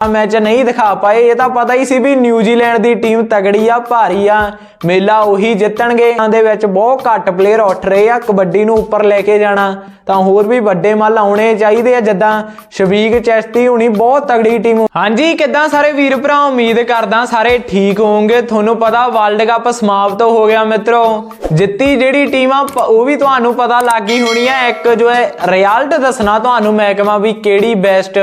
Match ਨਹੀਂ ਦਿਖਾ ਪਾਏ, ਇਹ ਤਾਂ ਪਤਾ ਹੀ ਸੀ ਵੀ ਨਿਊਜ਼ੀਲੈਂਡ ਦੀ ਟੀਮ ਤਗੜੀ ਆ, ਭਾਰੀ ਆ। ਮੇਲਾ ਉਹੀ ਜਿੱਤਣਗੇ ਦੇ ਵਿੱਚ ਬਹੁਤ ਘੱਟ ਪਲੇਅਰ ਉੱਠ ਰਹੇ ਆ, ਕਬੱਡੀ ਨੂੰ ਉੱਪਰ ਲੈ ਕੇ ਜਾਣਾ। ਤਾਂ ਹੋਰ ਵੀ ਵੱਡੇ ਮੱਲ ਆਉਣੇ ਚਾਹੀਦੇ ਆ, ਜਿੱਦਾਂ ਸ਼ਬੀਕ ਚੈਸਤੀ ਹੁਣੀ ਬਹੁਤ ਤਗੜੀ ਟੀਮ ਹਾਂਜੀ, ਕਿੱਦਾਂ ਸਾਰੇ ਵੀਰ ਭਰਾ, ਉਮੀਦ ਕਰਦਾ ਸਾਰੇ ਠੀਕ ਹੋਵੋਗੇ। ਤੁਹਾਨੂੰ ਪਤਾ ਵਰਲਡ ਕੱਪ ਸਮਾਪਤ ਹੋ ਗਿਆ ਮਿੱਤਰੋ। ਜਿੱਤੀ ਜਿਹੜੀ ਟੀਮ ਆ ਉਹ ਵੀ ਤੁਹਾਨੂੰ ਪਤਾ ਲੱਗ ਗਈ ਹੋਣੀ ਆ। ਇੱਕ ਜੋ ਹੈ, ਰਿਜ਼ਲਟ ਦੱਸਣਾ ਤੁਹਾਨੂੰ ਮਹਿਕਮਾ ਵੀ ਕਿਹੜੀ ਬੈਸਟ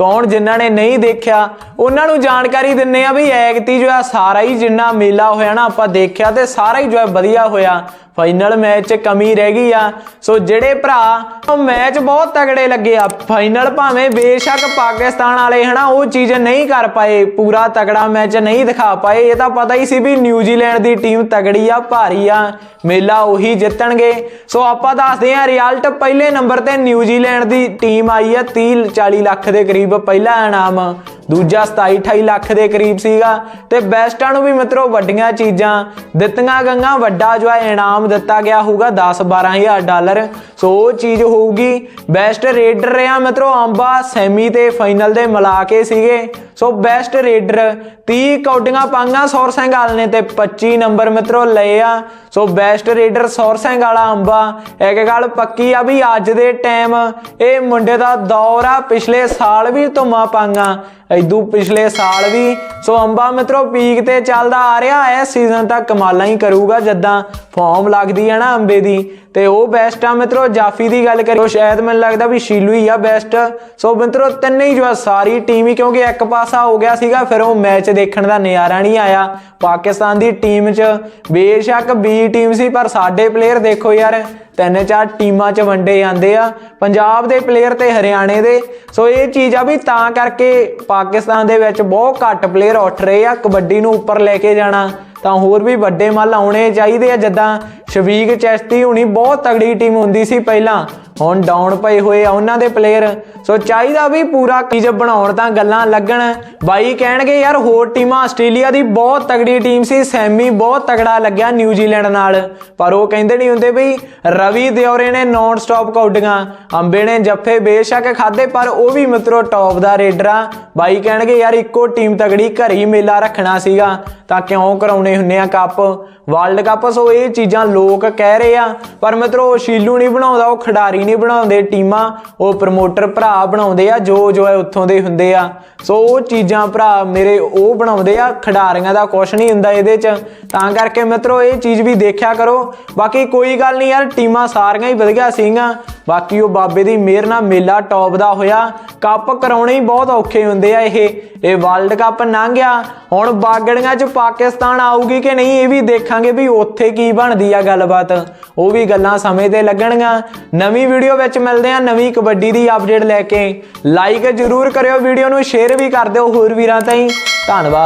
ਕੌਣ ਜਿਨ੍ਹਾਂ ਨੇ ਨਹੀਂ ਦੇਖਿਆ? ਉਹਨਾਂ ਨੂੰ ਜਾਣਕਾਰੀ ਦਿੰਨੇ ਆ ਵੀ ਐਗਤੀ ਜੋ ਆ ਸਾਰਾ ਹੀ ਜਿੰਨਾ ਮੇਲਾ ਹੋਇਆ ਨਾ, ਆਪਾਂ ਦੇਖਿਆ ਤੇ ਸਾਰਾ ਹੀ ਜੋ ਹੈ ਵਧੀਆ ਹੋਇਆ। ਫਾਈਨਲ ਮੈਚ 'ਚ ਕਮੀ ਰਹਿ ਗਈ ਆ। ਸੋ ਜਿਹੜੇ ਭਰਾ, ਉਹ ਮੈਚ ਬਹੁਤ ਤਗੜੇ ਲੱਗੇ ਆ। ਫਾਈਨਲ ਭਾਵੇਂ ਬੇਸ਼ੱਕ ਪਾਕਿਸਤਾਨ ਵਾਲੇ, ਹਨਾ, ਉਹ ਚੀਜ਼ ਨਹੀਂ ਕਰ ਪਾਏ। ਪੂਰਾ ਤਗੜਾ ਮੈਚ ਨਹੀਂ ਦਿਖਾ ਪਾਏ। ਇਹ ਤਾਂ ਪਤਾ ਹੀ ਸੀ ਵੀ ਨਿਊਜ਼ੀਲੈਂਡ ਦੀ ਟੀਮ ਤਗੜੀ ਆ, ਭਾਰੀ ਆ। ਮੇਲਾ ਉਹੀ ਜਿੱਤਣਗੇ। ਸੋ ਆਪਾਂ ਦੱਸਦੇ ਆ ਰਿਜ਼ਲਟ ਪਹਿਲੇ ਨੰਬਰ ਤੇ ਨਿਊਜ਼ੀਲੈਂਡ ਦੀ ਟੀਮ ਆਈ ਆ 30 40 ਲੱਖ ਦੇ ਕਰੀਬ ਪਹਿਲਾ ਇਨਾਮ। ਦੂਜਾ 27 28 ਲੱਖ ਦੇ ਕਰੀਬ ਸੀਗਾ ਤੇ ਬੈਸਟਾਂ ਨੂੰ ਵੀ ਮਿੱਤਰੋ ਵੱਡੀਆਂ ਚੀਜ਼ਾਂ। ਦਿੱਤੀਆਂ ਗਈਆਂ ਵੱਡਾ ਜੋ ਹੈ, ਇਨਾਮ ਦਿੱਤਾ ਗਿਆ ਹੋਊਗਾ 10 12000 ਡਾਲਰ। ਸੋ ਉਹ ਚੀਜ਼ ਹੋਊਗੀ। ਬੈਸਟ ਰੇਡਰ ਰਿਹਾ ਮਿੱਤਰੋ ਅੰਬਾ ਸੈਮੀ ਤੇ ਫਾਈਨਲ ਦੇ ਮਿਲਾ ਕੇ ਸੀਗੇ। ਸੋ ਬੈਸਟ ਰੇਡਰ 30 ਕੌਡੀਆਂ ਪਾਈਆਂ ਸੌਰ ਸਿੰਘਾਲ ਨੇ ਤੇ 25 ਨੰਬਰ ਮਿੱਤਰੋ ਲਏ ਆ। ਸੋ ਬੈਸਟ ਰੇਡਰ ਸੌਰ ਵਾਲਾ ਅੰਬਾ, ਇੱਕ ਗੱਲ ਪੱਕੀ ਆ ਵੀ ਅੱਜ ਦੇ ਟਾਈਮ ਇਹ ਮੁੰਡੇ ਦਾ ਦੌਰ ਆ, ਪਿਛਲੇ ਸਾਲ ਵੀ ਧੁੰਮਾਂ ਪਾਈਆਂ ਇਦੂ ਪਿਛਲੇ ਸਾਲ ਵੀ। ਸੋ ਅੰਬਾ ਮਿੱਤਰੋ ਪੀਕ ਤੇ ਚੱਲਦਾ ਆ ਰਿਹਾ ਹੈ ਸੀਜ਼ਨ ਤੱਕ ਕਮਾਲਾਂ ਹੀ ਕਰੂਗਾ, ਜਦਾਂ ਫਾਰਮ ਲੱਗਦੀ ਹੈ ਨਾ ਅੰਬੇ ਦੀ। ਤੇ ਉਹ ਬੈਸਟ ਆ ਮਿੱਤਰੋ, ਜਾਫੀ ਦੀ ਗੱਲ ਕਰੀਏ ਸ਼ਾਇਦ ਮੈਨੂੰ ਲੱਗਦਾ ਵੀ ਸ਼ੀਲੂ ਹੀ ਆ ਬੈਸਟ ਸੋ ਮਿੱਤਰੋ, ਤਿੰਨੇ ਹੀ ਜੋ ਆ ਸਾਰੀ ਟੀਮ ਹੀ, ਕਿਉਂਕਿ ਇੱਕ ਪਾਸਾ ਹੋ ਗਿਆ ਸੀਗਾ, ਫਿਰ ਉਹ ਮੈਚ ਦੇਖਣ ਦਾ ਨਜ਼ਾਰਾ ਨਹੀਂ ਆਇਆ। ਪਾਕਿਸਤਾਨ ਦੀ ਟੀਮ 'ਚ ਬੇਸ਼ੱਕ ਬੀ ਟੀਮ ਸੀ? ਪਰ ਸਾਡੇ ਪਲੇਅਰ ਦੇਖੋ ਯਾਰ, ਤਿੰਨ ਚਾਰ ਟੀਮਾਂ 'ਚ ਵੰਡੇ ਜਾਂਦੇ ਆ। ਪੰਜਾਬ ਦੇ ਪਲੇਅਰ ਤੇ ਹਰਿਆਣੇ ਦੇ। ਸੋ ਇਹ ਚੀਜ਼ ਆ ਵੀ ਤਾਂ ਕਰਕੇ ਪਾਕਿਸਤਾਨ ਦੇ ਵਿੱਚ ਬਹੁਤ ਘੱਟ ਪਲੇਅਰ ਉੱਠ ਰਹੇ ਆ। ਕਬੱਡੀ ਨੂੰ ਉੱਪਰ ਲੈ ਕੇ ਜਾਣਾ। ਤਾਂ ਹੋਰ ਵੀ ਵੱਡੇ ਮੱਲ ਆਉਣੇ ਚਾਹੀਦੇ ਆ, ਜਿੱਦਾਂ ਸ਼ਬੀਕ ਚੈਸਤੀ ਹੁਣੀ ਬਹੁਤ ਤਗੜੀ ਟੀਮ ਹੁੰਦੀ ਸੀ ਪਹਿਲਾਂ। ਹੁਣ ਡਾਊਨ ਪਏ ਹੋਏ ਆ ਉਹਨਾਂ ਦੇ ਪਲੇਅਰ ਸੋ ਚਾਹੀਦਾ ਵੀ ਪੂਰਾ ਚੀਜ਼ ਬਣਾਉਣ ਤਾਂ ਗੱਲਾਂ ਲੱਗਣ। ਬਾਈ ਕਹਿਣਗੇ, ਯਾਰ ਹੋਰ ਟੀਮਾਂ ਆਸਟ੍ਰੇਲੀਆ ਦੀ ਬਹੁਤ ਤਗੜੀ ਟੀਮ ਸੀ, ਸੈਮੀ ਬਹੁਤ ਤਗੜਾ ਲੱਗਿਆ ਨਿਊਜ਼ੀਲੈਂਡ ਨਾਲ। ਪਰ ਉਹ ਕਹਿੰਦੇ ਨਹੀਂ ਹੁੰਦੇ ਬਈ ਰਵੀ ਦਿਓਰੇ ਨੇ ਨੌਨ ਸਟਾਪ ਕੌਡੀਆਂ, ਅੰਬੇ ਨੇ ਜੱਫੇ ਬੇਸ਼ੱਕ ਖਾਦੇ ਪਰ ਉਹ ਵੀ ਮਿੱਤਰੋ ਟੌਪ ਦਾ ਰੇਡਰ ਆ। ਬਾਈ ਕਹਿਣਗੇ, ਯਾਰ ਇੱਕੋ ਟੀਮ ਤਗੜੀ ਘਰ ਹੀ ਮੇਲਾ ਰੱਖਣਾ ਸੀਗਾ, ਤਾਂ ਕਿਉਂ ਕਰਾਉਣੇ ਹੁੰਨੇ ਆ ਕੱਪ? ਵਰਲਡ ਕੱਪ ਸੋ ਇਹ ਚੀਜ਼ਾਂ ਲੋਕ ਕਹਿ ਰਹੇ ਆ, ਪਰ ਮਿੱਤਰੋ ਸ਼ੀਲੂ ਨਹੀਂ ਬਣਾਉਂਦਾ, ਉਹ ਖਿਡਾਰੀ ਨਹੀਂ ਬਣਾਉਂਦੇ ਟੀਮਾਂ, ਉਹ ਪ੍ਰਮੋਟਰ ਭਰਾ ਬਣਾਉਂਦੇ ਆ, ਜੋ ਜੋ ਹੈ ਉੱਥੋਂ ਦੇ ਹੁੰਦੇ ਆ। ਸੋ ਉਹ ਚੀਜ਼ਾਂ ਭਰਾ ਮੇਰੇ ਉਹ ਬਣਾਉਂਦੇ ਆ, ਖਿਡਾਰੀਆਂ ਦਾ ਕੁਛ ਨਹੀਂ ਹੁੰਦਾ ਇਹਦੇ 'ਚ। ਤਾਂ ਕਰਕੇ ਮਿੱਤਰੋ, ਇਹ ਚੀਜ਼ ਵੀ ਦੇਖਿਆ ਕਰੋ। ਬਾਕੀ ਕੋਈ ਗੱਲ ਨਹੀਂ ਯਾਰ, ਟੀਮਾਂ ਸਾਰੀਆਂ ਹੀ ਵਧੀਆ ਸੀਗੀਆਂ। ਬਾਕੀ ਉਹ ਬਾਬੇ ਦੀ ਮਿਹਰ ਨਾਲ ਮੇਲਾ ਟੌਪ ਦਾ ਹੋਇਆ, ਕੱਪ ਕਰਾਉਣੇ ਹੀ ਬਹੁਤ ਔਖੇ ਹੁੰਦੇ ਆ ਇਹ। ਇਹ ਵਰਲਡ ਕੱਪ ਲੰਘ ਗਿਆ ਹੁਣ ਬਾਗੜੀਆਂ 'ਚ ਪਾਕਿਸਤਾਨ ਆਊਗੀ ਕਿ ਨਹੀਂ ਇਹ ਵੀ ਦੇਖਾਂਗੇ ਵੀ ਉੱਥੇ ਕੀ ਬਣਦੀ ਆ ਗੱਲਬਾਤ। ਉਹ ਵੀ ਗੱਲਾਂ ਸਮੇਂ ਤੇ ਲੱਗਣਗੀਆਂ। ਨਵੀਂ ਵੀਡੀਓ ਵਿੱਚ ਮਿਲਦੇ ਆ ਨਵੀਂ ਕਬੱਡੀ ਦੀ ਅਪਡੇਟ ਲੈ ਕੇ। ਲਾਈਕ ਜ਼ਰੂਰ ਕਰਿਓ, ਵੀਡੀਓ ਨੂੰ ਸ਼ੇਅਰ ਵੀ ਕਰ ਦਿਓ ਹੋਰ ਵੀਰਾਂ ਤਾਈਂ। ਧੰਨਵਾਦ।